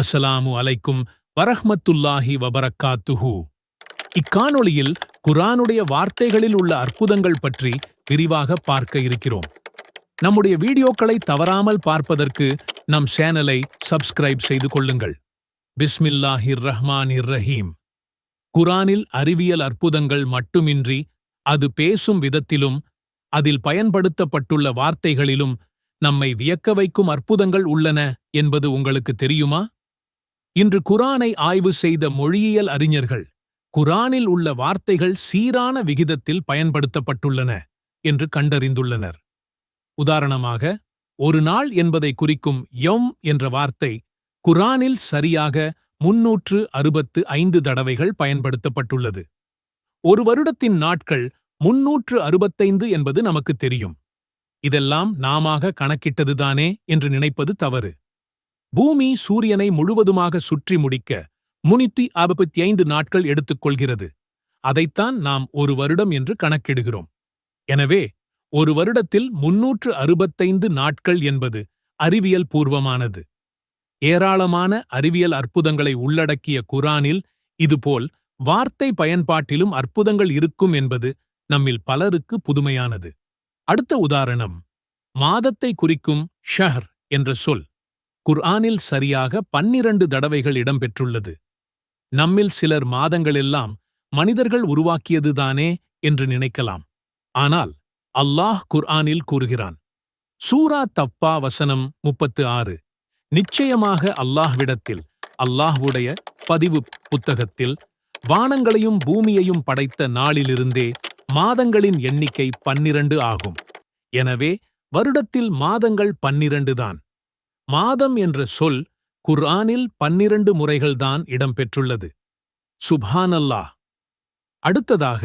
அஸ்ஸலாமு அலைக்கும் வரஹ்மத்துல்லாஹி வபரக்காத்துஹு. இக்காணொளியில் குரானுடைய வார்த்தைகளில் உள்ள அற்புதங்கள் பற்றி விரிவாக பார்க்க இருக்கிறோம். நம்முடைய வீடியோக்களை தவறாமல் பார்ப்பதற்கு நம் சேனலை சப்ஸ்கிரைப் செய்து கொள்ளுங்கள். பிஸ்மில்லாஹிர் ரஹ்மானிர் ரஹீம். குரானில் அறிவியல் அற்புதங்கள் மட்டுமின்றி அது பேசும் விதத்திலும் அதில் பயன்படுத்தப்பட்டுள்ள வார்த்தைகளிலும் நம்மை வியக்க வைக்கும் அற்புதங்கள் உள்ளன என்பது உங்களுக்கு தெரியுமா? இன்று குரானை ஆய்வு செய்த மொழியியல் அறிஞர்கள் குரானில் உள்ள வார்த்தைகள் சீரான விகிதத்தில் பயன்படுத்தப்பட்டுள்ளன என்று கண்டறிந்துள்ளனர். உதாரணமாக ஒரு நாள் என்பதை குறிக்கும் யொம் என்ற வார்த்தை குரானில் சரியாக முன்னூற்று அறுபத்து ஐந்து தடவைகள் பயன்படுத்தப்பட்டுள்ளது. ஒரு வருடத்தின் நாட்கள் முன்னூற்று அறுபத்தைந்து என்பது நமக்கு தெரியும். இதெல்லாம் நாமாக கணக்கிட்டதுதானே என்று நினைப்பது தவறு. பூமி சூரியனை முழுவதுமாக சுற்றி முடிக்க முனித்தி அறுபத்தி ஐந்து நாட்கள் எடுத்துக்கொள்கிறது. அதைத்தான் நாம் ஒரு வருடம் என்று கணக்கிடுகிறோம். எனவே ஒரு வருடத்தில் முன்னூற்று அறுபத்தைந்து நாட்கள் என்பது அறிவியல் பூர்வமானது. ஏராளமான அறிவியல் அற்புதங்களை உள்ளடக்கிய குரானில் இதுபோல் வார்த்தை பயன்பாட்டிலும் அற்புதங்கள் இருக்கும் என்பது நம்மில் பலருக்கு புதுமையானது. அடுத்த உதாரணம் மாதத்தை குறிக்கும் ஷஹர் என்ற சொல். குர்ஆனில் சரியாக பன்னிரண்டு தடவைகள் இடம்பெற்றுள்ளது. நம்மில் சிலர் மாதங்களெல்லாம் மனிதர்கள் உருவாக்கியதுதானே என்று நினைக்கலாம். ஆனால் அல்லாஹ் குர்ஆனில் கூறுகிறான். சூரா தப்பா வசனம் முப்பத்து ஆறு. நிச்சயமாக அல்லாஹ்விடத்தில் அல்லாஹ்வுடைய பதிவு புத்தகத்தில் வானங்களையும் பூமியையும் படைத்த நாளிலிருந்தே மாதங்களின் எண்ணிக்கை பன்னிரண்டு ஆகும். எனவே வருடத்தில் மாதங்கள் பன்னிரண்டு தான். மாதம் என்ற சொல் குர்ஆனில் பன்னிரண்டு முறைகள்தான் இடம்பெற்றுள்ளது. சுபானல்லாஹ் அடுத்ததாக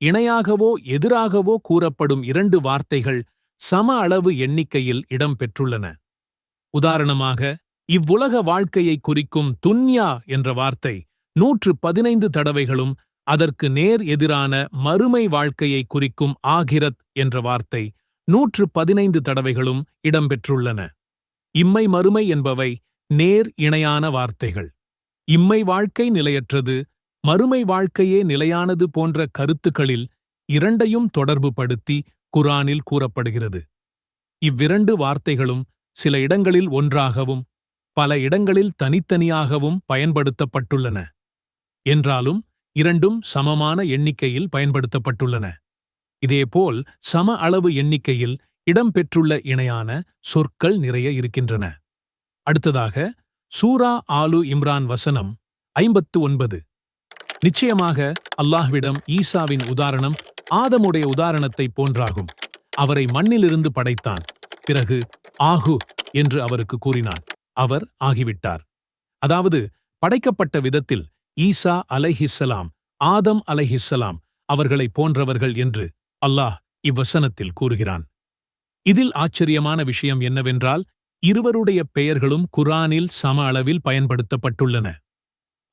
இணையாகவோ எதிராகவோ கூறப்படும் இரண்டு வார்த்தைகள் சம அளவு எண்ணிக்கையில் இடம்பெற்றுள்ளன. உதாரணமாக இவ்வுலக வாழ்க்கையை குறிக்கும் துன்யா என்ற வார்த்தை நூற்று பதினைந்து தடவைகளும் அதற்கு நேர் எதிரான மறுமை வாழ்க்கையை குறிக்கும் ஆகிரத் என்ற வார்த்தை நூற்று பதினைந்து தடவைகளும் இடம்பெற்றுள்ளன. இம்மை மறுமை என்பவை நேர் இணையான வார்த்தைகள். இம்மை வாழ்க்கை நிலையற்றது மறுமை வாழ்க்கையே நிலையானது போன்ற கருத்துக்களில் இரண்டையும் தொடர்புபடுத்தி குரானில் கூறப்படுகிறது. இவ்விரண்டு வார்த்தைகளும் சில இடங்களில் ஒன்றாகவும் பல இடங்களில் தனித்தனியாகவும் பயன்படுத்தப்பட்டுள்ளன. என்றாலும் இரண்டும் சமமான எண்ணிக்கையில் பயன்படுத்தப்பட்டுள்ளன. இதேபோல் சம அளவு எண்ணிக்கையில் இடம்பெற்றுள்ள இணையான சொற்கள் நிறைய இருக்கின்றன. அடுத்ததாக சூரா ஆலு இம்ரான் வசனம் ஐம்பத்து ஒன்பது. நிச்சயமாக அல்லாஹ்விடம் ஈசாவின் உதாரணம் ஆதமுடைய உதாரணத்தைப் போன்றாகும். அவரை மண்ணிலிருந்து படைத்தான். பிறகு ஆகு என்று அவருக்கு கூறினான். அவர் ஆகிவிட்டார். அதாவது படைக்கப்பட்ட விதத்தில் ஈசா அலைஹிஸ்ஸலாம் ஆதம் அலைஹிஸ்ஸலாம் அவர்களை போன்றவர்கள் என்று அல்லாஹ் இவ்வசனத்தில் கூறுகிறான். இதில் ஆச்சரியமான விஷயம் என்னவென்றால் இருவருடைய பெயர்களும் குரானில் சம அளவில் பயன்படுத்தப்பட்டுள்ளன.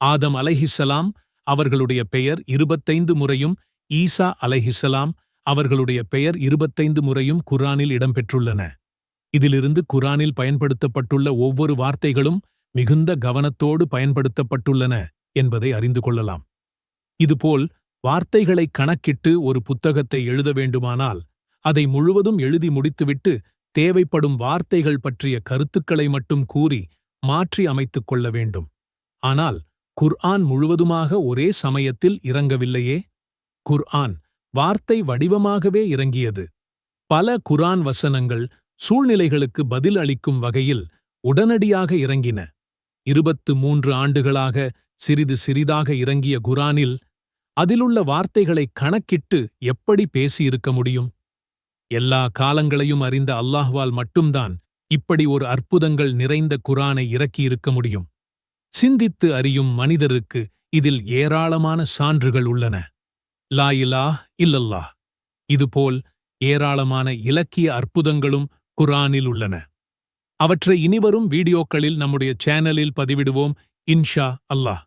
ஆதம் அலைஹிஸ்ஸலாம் அவர்களுடைய பெயர் இருபத்தைந்து முறையும் ஈசா அலைஹிஸ்ஸலாம் அவர்களுடைய பெயர் இருபத்தைந்து முறையும் குரானில் இடம்பெற்றுள்ளன. இதிலிருந்து குரானில் பயன்படுத்தப்பட்டுள்ள ஒவ்வொரு வார்த்தைகளும் மிகுந்த கவனத்தோடு பயன்படுத்தப்பட்டுள்ளன என்பதை அறிந்து கொள்ளலாம். இதுபோல் வார்த்தைகளை கணக்கிட்டு ஒரு புத்தகத்தை எழுத வேண்டுமானால் அதை முழுவதும் எழுதி முடித்துவிட்டு தேவைப்படும் வார்த்தைகள் பற்றிய கருத்துக்களை மட்டும் கூறி மாற்றி அமைத்துக் கொள்ள வேண்டும். ஆனால் குர்ஆன் முழுவதுமாக ஒரே சமயத்தில் இறங்கவில்லையே? குர்ஆன் வார்த்தை வடிவமாகவே இறங்கியது. பல குரான் வசனங்கள் சூழ்நிலைகளுக்கு பதில் அளிக்கும் வகையில் உடனடியாக இறங்கின. இருபத்து மூன்று ஆண்டுகளாக சிறிது சிறிதாக இறங்கிய குரானில் அதிலுள்ள வார்த்தைகளை கணக்கிட்டு எப்படி பேசியிருக்க முடியும்? எல்லா காலங்களையும் அறிந்த அல்லாஹ்வால் மட்டும்தான் இப்படி ஒரு அற்புதங்கள் நிறைந்த குரானை இறக்கியிருக்க முடியும். சிந்தித்து அறியும் மனிதருக்கு இதில் ஏராளமான சான்றுகள் உள்ளன. லா இலா இல்லல்லா இதுபோல் ஏராளமான இலக்கிய அற்புதங்களும் குரானில் உள்ளன. அவற்றை இனிவரும் வீடியோக்களில் நம்முடைய சேனலில் பதிவிடுவோம் இன்ஷா அல்லாஹ்.